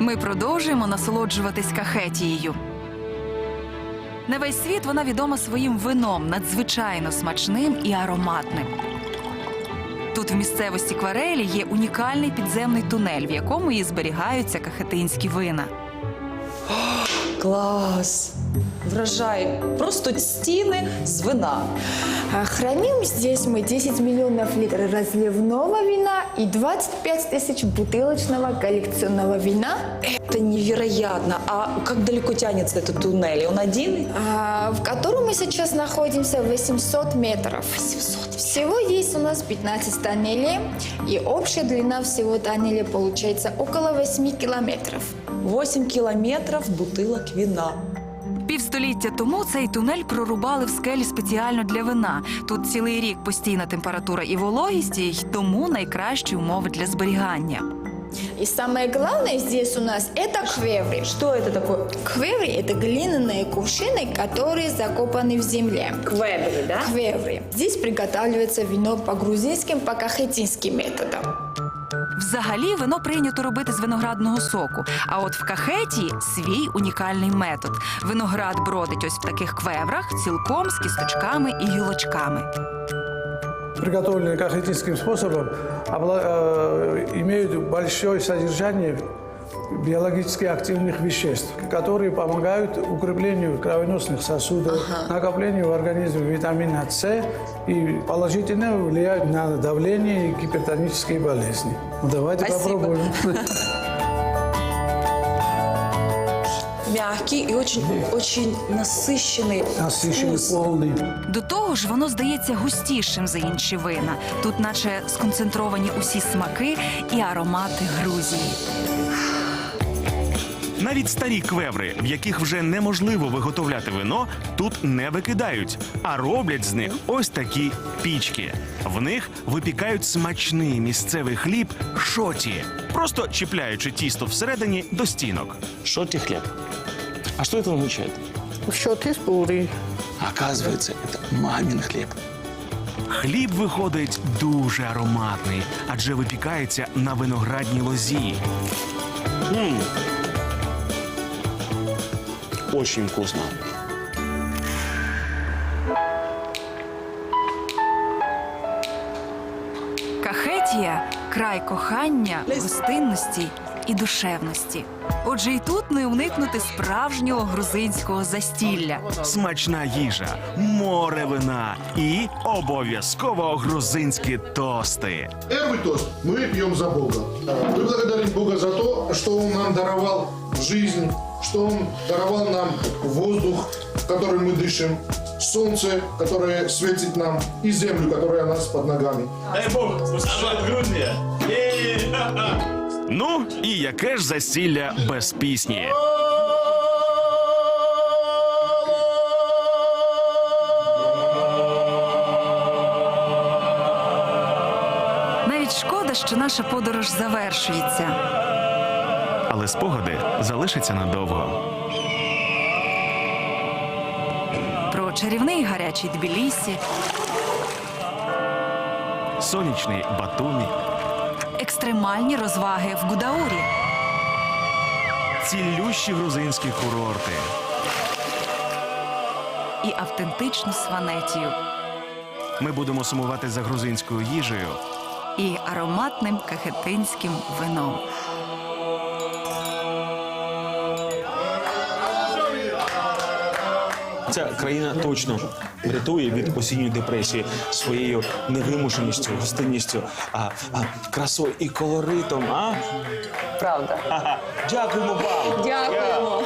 Ми продовжуємо насолоджуватись кахетією. На весь світ вона відома своїм вином, надзвичайно смачним і ароматним. Тут в місцевості Кварелі є унікальний підземний тунель, в якому і зберігаються кахетинські вина. Клас! Вражає. Просто стіни з вина. А Храним здесь мы 10 миллионов литров разливного вина и 25 тысяч бутылочного коллекционного вина, Это невероятно. А как далеко тянется этот туннель? Он один? а, в котором мы сейчас находимся 800 метров. 800. Всего есть у нас 15 тоннелей, и общая длина всего тоннеля получается около 8 километров. 8 кілометрів бутилок вина. Півстоліття тому цей тунель прорубали в скелі спеціально для вина. Тут цілий рік постійна температура і вологість, і тому найкращі умови для зберігання. И самое главное здесь у нас это квеври. Що це таке? Квеври – это глиняные кувшины, которые закопаны в земле. Квебри, да? Квеври. Здесь приготавливается вино по грузинским, по кахетинским методам. Взагалі вино прийнято робити з виноградного соку. А от в кахеті свій унікальний метод. Виноград бродить ось в таких квеврах, цілком з кісточками і гілочками. приготовленные кахетинским способом, э, имеют большое содержание биологически активных веществ, которые помогают укреплению кровеносных сосудов, накоплению в организме витамина С и положительно влияют на давление и гипертонические болезни. Ну, давайте Спасибо. попробуем. Мягкий і очень, очень насищений. Насыщенный, вкус. полный. До того ж, воно здається густішим за інші вина. Тут, наче сконцентровані усі смаки і аромати Грузії. Навіть старі квеври, в яких вже неможливо виготовляти вино, тут не викидають, а роблять з них ось такі пічки. В них випікають смачний місцевий хліб шоті, просто чіпляючи тісто всередині до стінок. Шоти хлеб. А что это означает? Счет из буры. Оказывается, это мамин хлеб. Хліб виходить дуже ароматний, адже випікається на виноградній лозі. М. Очень вкусно. Кахетія край кохання, гостинності і душевності. Отже, і тут не уникнути справжнього грузинського застілля. Смачна їжа, море вина і обов'язково грузинські тости. Первый тост мы пьем за Бога. Мы благодарим Бога за то, что Он нам даровал жизнь, что Он даровал нам воздух, которым мы дышим, солнце, которое светит нам, и землю, которая у нас под ногами. Дай Бог, пускай Грузия. Ну і яке ж засілля без пісні? Навіть шкода, що наша подорож завершується. Але спогади залишаться надовго. Про чарівний гарячий Тбілісі, Сонячний Батумі, екстремальні розваги в Гудаурі, цілющі грузинські курорти. і автентичну сванетію, Ми будемо сумувати за грузинською їжею. і ароматним кахетинським вином. Ця країна точно рятує від осінньої депресії своєю невимушеністю, гостинністю, а, а, красою і колоритом. А? Правда. Ага. Дякуємо вам. Дякуємо.